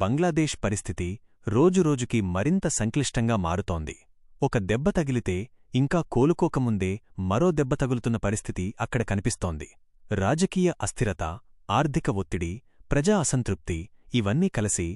బంగ్లాదేశ్ పరిస్థితి రోజురోజుకి మరింత సంక్లిష్టంగా మారుతోంది. ఒక దెబ్బ తగిలితే ఇంకా కోలుకోకముందే మరో దెబ్బ తగులుతున్న పరిస్థితి అక్కడ కనిపిస్తోంది. రాజకీయ అస్థిరత ఆర్థిక ఒత్తిడి ప్రజా అసంతృప్తి ఇవన్నీ కలిసి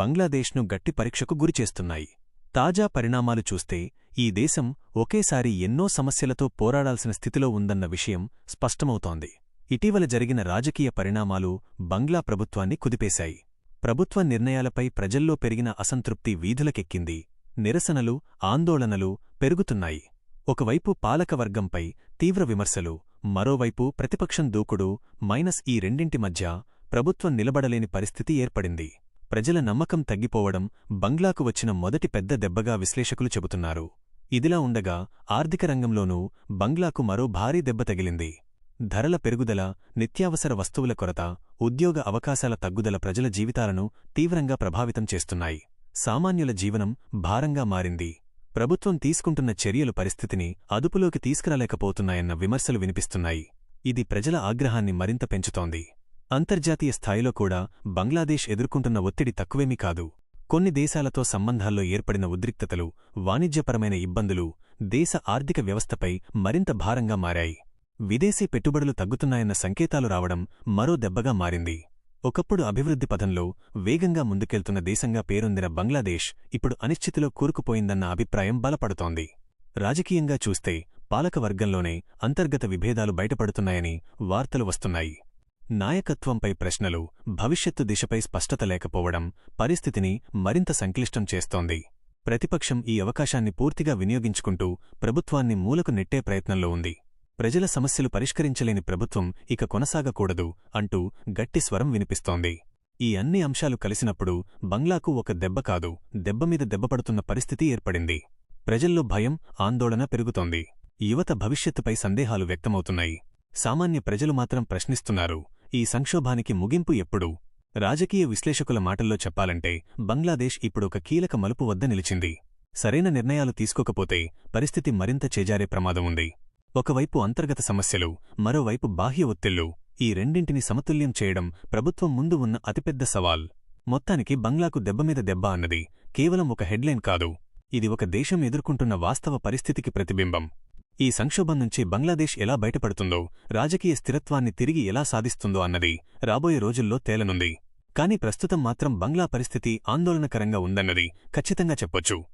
బంగ్లాదేశ్ను గట్టి పరీక్షకు గురిచేస్తున్నాయి. తాజా పరిణామాలు చూస్తే ఈ దేశం ఒకేసారి ఎన్నో సమస్యలతో పోరాడాల్సిన స్థితిలో ఉందన్న విషయం స్పష్టమవుతోంది. ఇటీవల జరిగిన రాజకీయ పరిణామాలు బంగ్లా ప్రభుత్వాన్ని కుదిపేశాయి. ప్రభుత్వ నిర్ణయాలపై ప్రజల్లో పెరిగిన అసంతృప్తి వీధులకెక్కింది. నిరసనలు ఆందోళనలు పెరుగుతున్నాయి. ఒకవైపు పాలకవర్గంపై తీవ్ర విమర్శలు మరోవైపు ప్రతిపక్షం దూకుడు మైనస్ ఈ రెండింటి మధ్య ప్రభుత్వం నిలబడలేని పరిస్థితి ఏర్పడింది. ప్రజల నమ్మకం తగ్గిపోవడం బంగ్లాకు వచ్చిన మొదటి పెద్ద దెబ్బగా విశ్లేషకులు చెబుతున్నారు. ఇదిలా ఉండగా ఆర్థిక రంగంలోనూ బంగ్లాకు మరో భారీ దెబ్బ తగిలింది. ధరల పెరుగుదల నిత్యావసర వస్తువుల కొరత ఉద్యోగ అవకాశాల తగ్గుదల ప్రజల జీవితాలను తీవ్రంగా ప్రభావితం చేస్తున్నాయి. సామాన్యుల జీవనం భారంగా మారింది. ప్రభుత్వం తీసుకుంటున్న చర్యలు పరిస్థితిని అదుపులోకి తీసుకురాలేకపోతున్నాయన్న విమర్శలు వినిపిస్తున్నాయి. ఇది ప్రజల ఆగ్రహాన్ని మరింత పెంచుతోంది. అంతర్జాతీయ స్థాయిలో కూడా బంగ్లాదేశ్ ఎదుర్కొంటున్న ఒత్తిడి తక్కువేమీ కాదు. కొన్ని దేశాలతో సంబంధాల్లో ఏర్పడిన ఉద్రిక్తతలు వాణిజ్యపరమైన ఇబ్బందులు దేశ ఆర్థిక వ్యవస్థపై మరింత భారంగా మారాయి. విదేశీ పెట్టుబడులు తగ్గుతున్నాయన్న సంకేతాలు రావడం మరో దెబ్బగా మారింది. ఒకప్పుడు అభివృద్ధి పథంలో వేగంగా ముందుకెళ్తున్న దేశంగా పేరొందిన బంగ్లాదేశ్ ఇప్పుడు అనిశ్చితిలో కూరుకుపోయిందన్న అభిప్రాయం బలపడుతోంది. రాజకీయంగా చూస్తే పాలకవర్గంలోనే అంతర్గత విభేదాలు బయటపడుతున్నాయని వార్తలు వస్తున్నాయి. నాయకత్వంపై ప్రశ్నలు భవిష్యత్తు దిశపై స్పష్టత లేకపోవడం పరిస్థితిని మరింత సంక్లిష్టం చేస్తోంది. ప్రతిపక్షం ఈ అవకాశాన్ని పూర్తిగా వినియోగించుకుంటూ ప్రభుత్వాన్ని మూలకు నెట్టే ప్రయత్నంలో ఉంది. ప్రజల సమస్యలు పరిష్కరించలేని ప్రభుత్వం ఇక కొనసాగకూడదు అంటూ గట్టి స్వరం వినిపిస్తోంది. ఈ అన్ని అంశాలు కలిసినప్పుడు బంగ్లాకు ఒక దెబ్బ కాదు దెబ్బమీద దెబ్బపడుతున్న పరిస్థితి ఏర్పడింది. ప్రజల్లో భయం ఆందోళన పెరుగుతోంది. యువత భవిష్యత్తుపై సందేహాలు వ్యక్తమవుతున్నాయి. సామాన్య ప్రజలు మాత్రం ప్రశ్నిస్తున్నారు ఈ సంక్షోభానికి ముగింపు ఎప్పుడు? రాజకీయ విశ్లేషకుల మాటల్లో చెప్పాలంటే బంగ్లాదేశ్ ఇప్పుడొక కీలక మలుపు వద్ద నిలిచింది. సరైన నిర్ణయాలు తీసుకోకపోతే పరిస్థితి మరింత చేజారే ప్రమాదం ఉంది. ఒకవైపు అంతర్గత సమస్యలు మరోవైపు బాహ్య ఒత్తిళ్ళు. ఈ రెండింటిని సమతుల్యం చేయడం ప్రభుత్వం ముందు ఉన్న అతిపెద్ద సవాల్. మొత్తానికి బంగ్లాకు దెబ్బమీద దెబ్బ అన్నది. కేవలం ఒక హెడ్లైన్ కాదు. ఇది ఒక దేశం ఎదుర్కొంటున్న వాస్తవ పరిస్థితికి ప్రతిబింబం. ఈ సంక్షోభం నుంచి బంగ్లాదేశ్ ఎలా బయటపడుతుందో రాజకీయ స్థిరత్వాన్ని తిరిగి ఎలా సాధిస్తుందో అన్నది రాబోయే రోజుల్లో తేలనుంది. కానీ ప్రస్తుతం మాత్రం బంగ్లా పరిస్థితి ఆందోళనకరంగా ఉందన్నది ఖచ్చితంగా చెప్పొచ్చు.